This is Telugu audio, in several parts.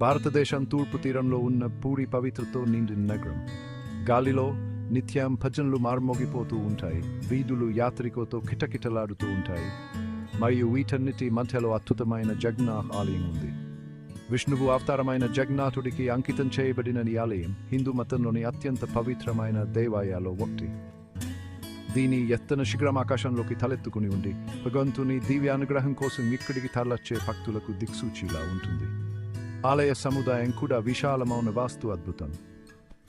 భారతదేశం తూర్పు తీరంలో ఉన్న పూరి పవిత్రతో నిండిన నగరం. గాలిలో నిత్యం భజనలు మార్మోగిపోతూ ఉంటాయి. వీధులు యాత్రికులతో కిటకిటలాడుతూ ఉంటాయి. మరియు వీటన్నిటి మధ్యలో అద్భుతమైన జగన్నాథ్ ఆలయం ఉంది. విష్ణువు అవతారమైన జగన్నాథుడికి అంకితం చేయబడిన ఈ ఆలయం హిందూ మతంలోని అత్యంత పవిత్రమైన దేవాలయాల్లో ఒకటి. దీని ఎత్తన శిఖరం ఆకాశంలోకి తలెత్తుకుని ఉండి భగవంతుని దివ్యానుగ్రహం కోసం ఇక్కడికి తరలొచ్చే భక్తులకు దిక్సూచిలా ఉంటుంది. ఆలయ సముదాయం కూడా విశాలమైన వాస్తు అద్భుతం.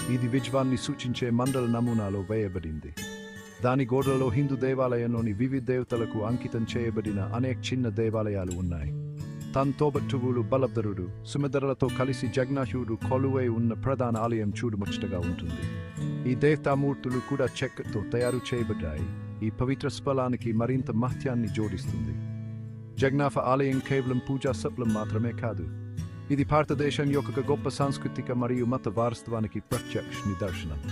ఇది విజ్వాన్ని సూచించే మండల నమూనాలో వేయబడింది. దాని గోడలలో హిందూ దేవాలయంలోని వివిధ దేవతలకు అంకితం చేయబడిన అనేక చిన్న దేవాలయాలు ఉన్నాయి. తన తోబట్టువులు సుమధరలతో కలిసి జగన్నాథుడు కొలువై ఉన్న ప్రధాన ఆలయం చూడుముచ్చటగా ఉంటుంది. ఈ దేవతామూర్తులు కూడా చెక్కతో తయారు చేయబడ్డాయి. ఈ పవిత్ర స్ఫలానికి మరింత మహత్యాన్ని జోడిస్తుంది. జగ్నాఫ ఆలయం కేవలం పూజా సభలం మాత్రమే కాదు ఇది భారతదేశం యొక్క గొప్ప సాంస్కృతిక మరియు మత వారసత్వానికి ప్రత్యక్ష నిదర్శనం.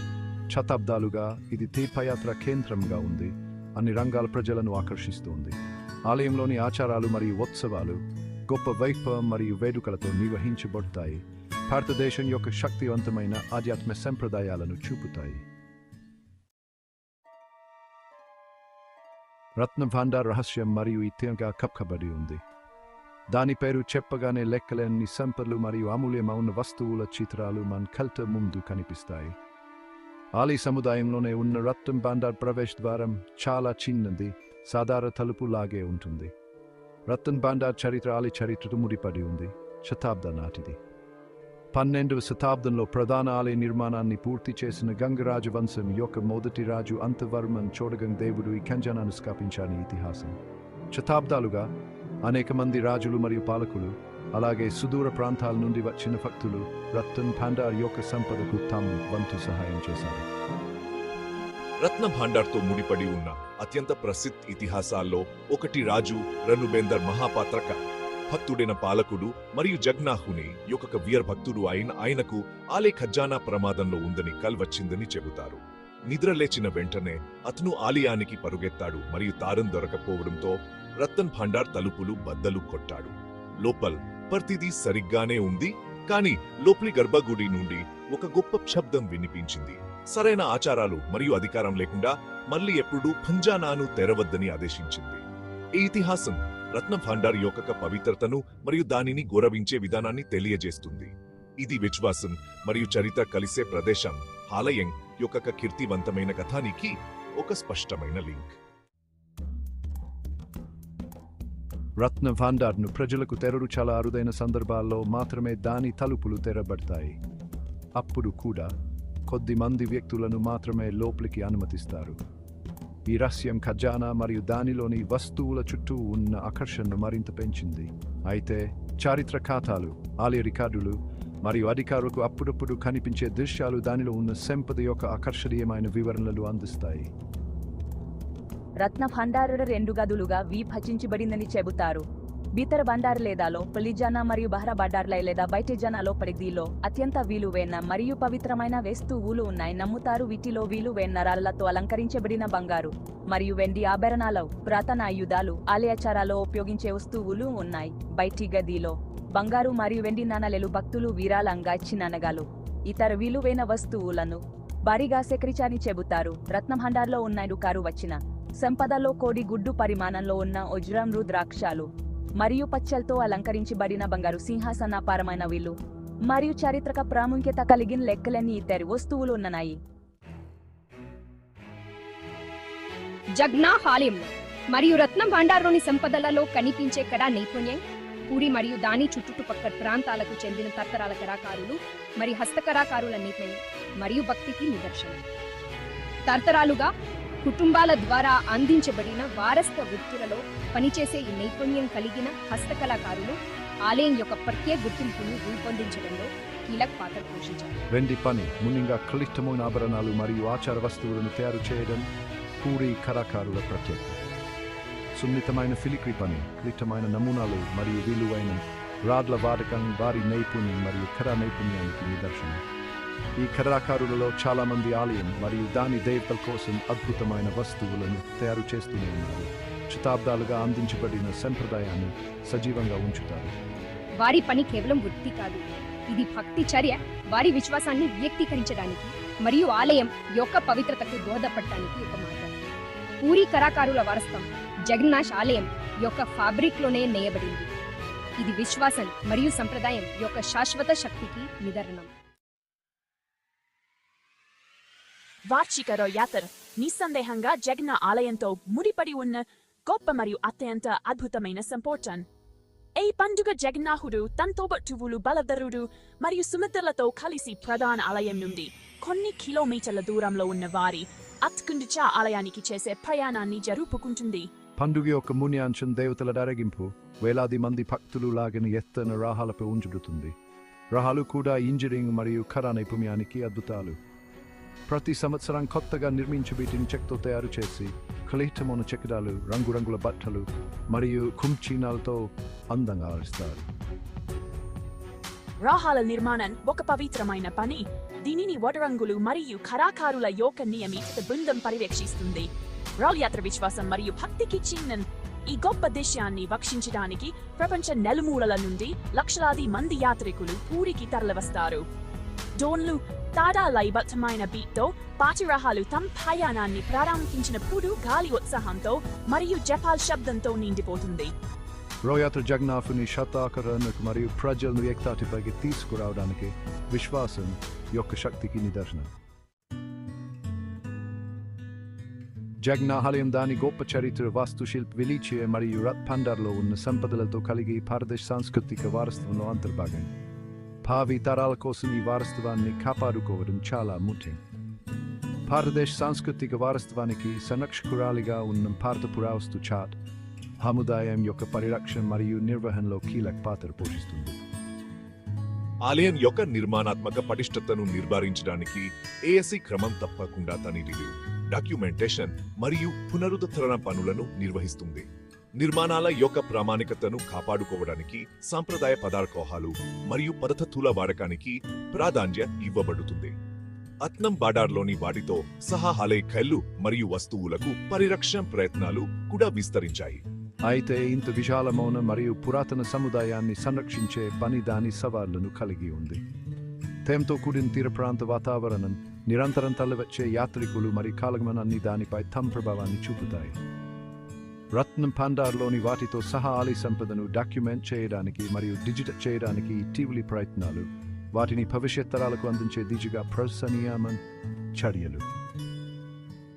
శతాబ్దాలుగా ఇది తీర్థయాత్ర కేంద్రంగా ఉంది అన్ని రంగాల ప్రజలను ఆకర్షిస్తుంది. ఆలయంలోని ఆచారాలు మరియు ఉత్సవాలు గొప్ప వైభవం మరియు వేడుకలతో నిర్వహించబడతాయి. భారతదేశం యొక్క శక్తివంతమైన ఆధ్యాత్మ సంప్రదాయాలను చూపుతాయి. రత్న రహస్యం మరియు ఇత్యంగా కప్పబడి ఉంది. దాని పేరు చెప్పగానే లెక్కలేని సంపదలు మరియు అమూల్యమైన వస్తువుల చిత్రాలు మన కల్ట ముందు కనిపిస్తాయి. ఆలీ సముదాయంలోనే ఉన్న రత్తం బాండార్ ప్రవేశ ద్వారం చాలా చిన్నది సాధారణ తలుపు లాగే ఉంటుంది. రతన్ బాండార్ చరిత్ర ఆలి చరిత్రతో ముడిపడి ఉంది శతాబ్ద నాటిది. పన్నెండవ శతాబ్దంలో ప్రధాన ఆలయ నిర్మాణాన్ని పూర్తి చేసిన గంగరాజు వంశం యొక్క మొదటి రాజు అంతవర్మన్ చోడగంగ్ దేవుడు ఈ కంజనాను స్థాపించాని ఇతిహాసం. శతాబ్దాలుగా అనేక మంది రాజులు మరియు పాలకులు అలాగే సుదూర ప్రాంతాల నుండి వచ్చిన భక్తులు రత్న భాండార్ యొక్క సంపదకు తాము వంతు సహాయం చేశారు. రత్న భాండార్తో ముడిపడి ఉన్న అత్యంత ప్రసిద్ధ ఇతిహాసాల్లో ఒకటి రాజు రనుబేందర్ మహాపాత్రక. భక్తుడైన పాలకుడు మరియు జగ్నాహుని యొక్క వీర భక్తుడు అయిన ఆయనకు ఆలే ఖజానా ప్రమాదంలో ఉందని కల్వచ్చిందని చెబుతారు. నిద్ర లేచిన వెంటనే అతను ఆలయానికి పరుగెత్తాడు మరియు తారం దొరకపోవడంతో రతన్ భాండార్ తలుపులు బద్దలు కొట్టాడు. లోపల్ ప్రతిదీ సరిగ్గానే ఉంది కానీ లోపలి గర్భగుడి నుండి ఒక గొప్ప శబ్దం వినిపించింది. సరైన ఆచారాలు మరియు అధికారం లేకుండా మళ్ళీ ఎప్పుడూ పంజానాను తెరవద్దని ఆదేశించింది. ఈ ఇతిహాసం రత్న భాండార్ యొక్క పవిత్రతను మరియు దానిని గౌరవించే విధానాన్ని తెలియజేస్తుంది. ఇది విశ్వాసం మరియు చరిత్ర కలిసే ప్రదేశం ఆలయం యొక్క కీర్తివంతమైన కథానికి ఒక స్పష్టమైన లింక్. రత్న భాండార్ను ప్రజలకు తెరడు చాలా అరుదైన సందర్భాల్లో మాత్రమే దాని తలుపులు తెరబడతాయి. అప్పుడు కూడా కొద్ది మంది వ్యక్తులను మాత్రమే లోపలికి అనుమతిస్తారు. ఈ రహస్యం ఖజానా మరియు దానిలోని వస్తువుల చుట్టూ ఉన్న ఆకర్షణను మరింత పెంచింది. అయితే చారిత్ర ఖాతాలు ఆలయ రికార్డులు మరియు అధికారులకు అప్పుడప్పుడు కనిపించే దృశ్యాలు దానిలో ఉన్న సంపద యొక్క ఆకర్షణీయమైన వివరణలు అందిస్తాయి. రత్న భండారుడు రెండు గదులుగా విభజించబడిందని చెబుతారు. భీతర బండార్ లేదా లోపలి మరియు బహ్ర బండార్లై లేదా బయటి జనాలో పరిధిలో అత్యంత విలువైన మరియు పవిత్రమైన వేస్తువులు ఉన్నాయి నమ్ముతారు. వీటిలో విలువైన రాళ్ళతో అలంకరించబడిన బంగారు మరియు వెండి ఆభరణాలు పురాతన ఆయుధాలు ఆలయాచారాలో ఉపయోగించే వస్తువులు ఉన్నాయి. బయటి గదిలో బంగారు మరియు వెండి నాణాలు భక్తులు వీరాలంగా చిన్ననగాలు ఇతర విలువైన వస్తువులను భారీగా సేకరించారని చెబుతారు. రత్న భండార్లో కారు వచ్చిన సంపదలో కోడి గుడ్డు పరిమాణంలో ఉన్న వజ్రం రుద్రాక్షాలు మరియు పచ్చలతో అలంకరించబడిన బంగారు సింహాసనాపారమైన వీళ్ళు మరియు చారిత్రక ప్రాముఖ్యత కలిగిన లెక్కలన్నీ ఇతర వస్తువులు ఉన్నాయి జగ్నా హాలయంలో మరియు రత్నం భాండార్లోని సంపదలలో కనిపించే కళా నైపుణ్యం పూరి మరియు దాని చుట్టుపక్కల ప్రాంతాలకు చెందిన తత్తరాల కళాకారులు మరియు హస్తకళాకారుల నైపుణ్యం మరియు భక్తికి నిదర్శనం. తరతరాలుగా కుటుంబాల ద్వారా అందించబడిన వారసత్వ వృత్తులలో పనిచేసే ఈ నైపుణ్యం కలిగిన హస్తకళాకారులు ఆలయం యొక్క ప్రత్యేక గుర్తింపును రూపొందించడంలో కీలక పాత్ర పోషించారు. వెండి పని ముందుగా క్లిష్టమైన ఆభరణాలు మరియు ఆచార వస్తువులను తయారు చేయడం పూరి కళాకారుల ప్రత్యేకత. సున్నితమైన ఫిలిక్రీ పని క్లిష్టమైన నమూనాలు మరియు విలువైన రాడ్ల వాడకం వారి నైపుణ్యం మరియు కళా నైపుణ్యానికి నిదర్శనం. ఈ కళాకారులలో చాలామంది ఆలయం మరియు దాని దేవతల కోసం అద్భుతమైన వస్తువులను తయారు చేస్తూనే ఉన్నారు. శతాబ్దాలుగా అందించబడిన సంప్రదాయాన్ని సజీవంగా ఉంచుతారు. వారి పని కేవలం వృత్తి కాదు. ఇది భక్తి చర్య వారి విశ్వాసాన్ని వ్యక్తీకరించడానికి మరియు ఆలయం యొక్క పవిత్రతకు దోహదపడటానికి ఒక మార్గం. పూరి కళాకారుల వారసత్వం జగన్నాథ్ ఆలయం యొక్క ఫాబ్రిక్లోనే నేయబడింది. ఇది విశ్వాసం మరియు సంప్రదాయం యొక్క శాశ్వత శక్తికి నిదరణం వార్షికరో యాత్ర నిస్సందేహంగా జగన్ ఆలయంతో ముడిపడి ఉన్న గొప్ప మరియు అత్యంత అద్భుతమైన సంపోర్టన్ ఈ పండుగ జగన్నాహుడు తంతోబట్టువులు బలధరుడు మరియు సుమిత్రలతో కలిసి ప్రధాన ఆలయం నుండి కొన్ని కిలోమీటర్ల దూరంలో ఉన్న వారి అత్కుండిచా ఆలయానికి చేసే ప్రయాణాన్ని జరుపుకుంటుంది పండుగ యొక్క మున్యాంశం దేవతల డరగింపు వేలాది మంది భక్తులు లాగిన ఎత్తైన రాహాలపై ఉంచుడుతుంది రహాలు కూడా ఇంజనీరింగ్ మరియు కళ నైపుణ్యానికి అద్భుతాలు ప్రతి సంవత్సరం కొత్తగా నిర్మించి వీటిని తయారు చేసి కలితమైన చెక్కడాలు రంగురంగుల బట్టలు మరియు కుంచీనాలతో అందంగా అరుస్తారు రాహాల నిర్మాణం ఒక పవిత్రమైన పని. దీనిని వడరంగులు మరియు కళాకారుల యొక్క నియమిత బృందం పర్యవేక్షిస్తుంది రాల్యాత్ర విశ్వాసం మరియు భక్తికి చిహ్నం. ఈ గొప్ప దేశాన్ని భక్షించడానికి ప్రపంచ నలుమూలల నుండి లక్షలాది మంది యాత్రికులు పూరికి తరలివస్తారు. డోన్లు తాడా లయబద్ధమైన బీట్తో పాటిరహాలు తమ ప్రయాణాన్ని ప్రారంభించినప్పుడు గాలి ఉత్సాహంతో మరియు జపాల్ శబ్దంతో నిండిపోతుంది. రోయాత్ర జగన్నాథుని శతాకరణకు మరియు ప్రజలను ఏకతాటిపైకి తీసుకురావడానికి విశ్వాసం యొక్క శక్తికి నిదర్శనం. జగ్నాహలయం దాని గొప్ప చరిత్ర వాస్తుశిల్ప విలీచే మరియు రత్ పండర్లో ఉన్న సంపదలతో కలిగి భారతదేశ సాంస్కృతిక వారసత్వంలో అంతర్భాగం. భావి తరాల కోసం ఈ వారసత్వాన్ని కాపాడుకోవడం చాలా ముఖ్యం భారతదేశ సాంస్కృతిక వారసత్వానికి సంరక్షకురాలిగా ఉన్న భారత పురావస్తు చాట్ సముదాయం యొక్క పరిరక్షణ మరియు నిర్వహణలో కీలక పాత్ర పోషిస్తుంది ఆలయం యొక్క నిర్మాణాత్మక పటిష్టతను నిర్ధారించడానికి ఏఎస్సి క్రమం తప్పకుండా తనిఖీలు డాక్యుమెంటేషన్ మరియు పునరుద్ధరణ పనులను నిర్వహిస్తుంది నిర్మాణాల యొక్క ప్రామాణికతను కాపాడుకోవడానికి సాంప్రదాయ పదార్కోహాలు మరియు పద్ధతుల వాడకానికి ప్రాధాన్యత ఇవ్వబడుతుంది. అత్నం బాడార్లోని వాటితో సహా కళ్ళు మరియు వస్తువులకు పరిరక్షణ ప్రయత్నాలు కూడా విస్తరించాయి. అయితే ఇంత విశాలమైన మరియు పురాతన సముదాయాన్ని సంరక్షించే పని దాని సవాళ్ళను కలిగి ఉంది. తేమతో కూడిన తీర ప్రాంత వాతావరణం నిరంతరం తలవచ్చే యాత్రికులు మరియు కాలగమనాన్ని దానిపై తమ ప్రభావాన్ని చూపుతాయి. రత్నం పండార్లోని వాటితో సహా ఆలయ సంపదను డాక్యుమెంట్ చేయడానికి మరియు డిజిటల్ చేయడానికి ఇటీవలి ప్రయత్నాలు. వాటిని భవిష్యత్ తరాలకు అందించే దిశగా ప్రశంసనీయమైన చర్యలు.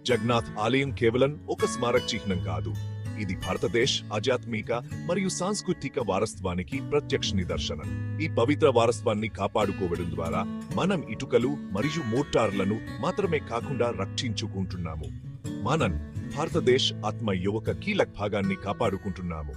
జగన్నాథ్ ఆలయం కేవలం ఒక స్మారక చిహ్నం కాదు. ఇది భారతదేశ్ ఆధ్యాత్మిక మరియు సాంస్కృతిక వారసత్వానికి ప్రత్యక్ష నిదర్శనం. ఈ పవిత్ర వారసత్వాన్ని కాపాడుకోవడం ద్వారా మనం ఇటుకలు మరియు మోటార్లను మాత్రమే కాకుండా రక్షించుకుంటున్నాము. మనం భారతదేశ్ ఆత్మ యువక కీలక భాగాన్ని కాపాడుకుంటున్నాము.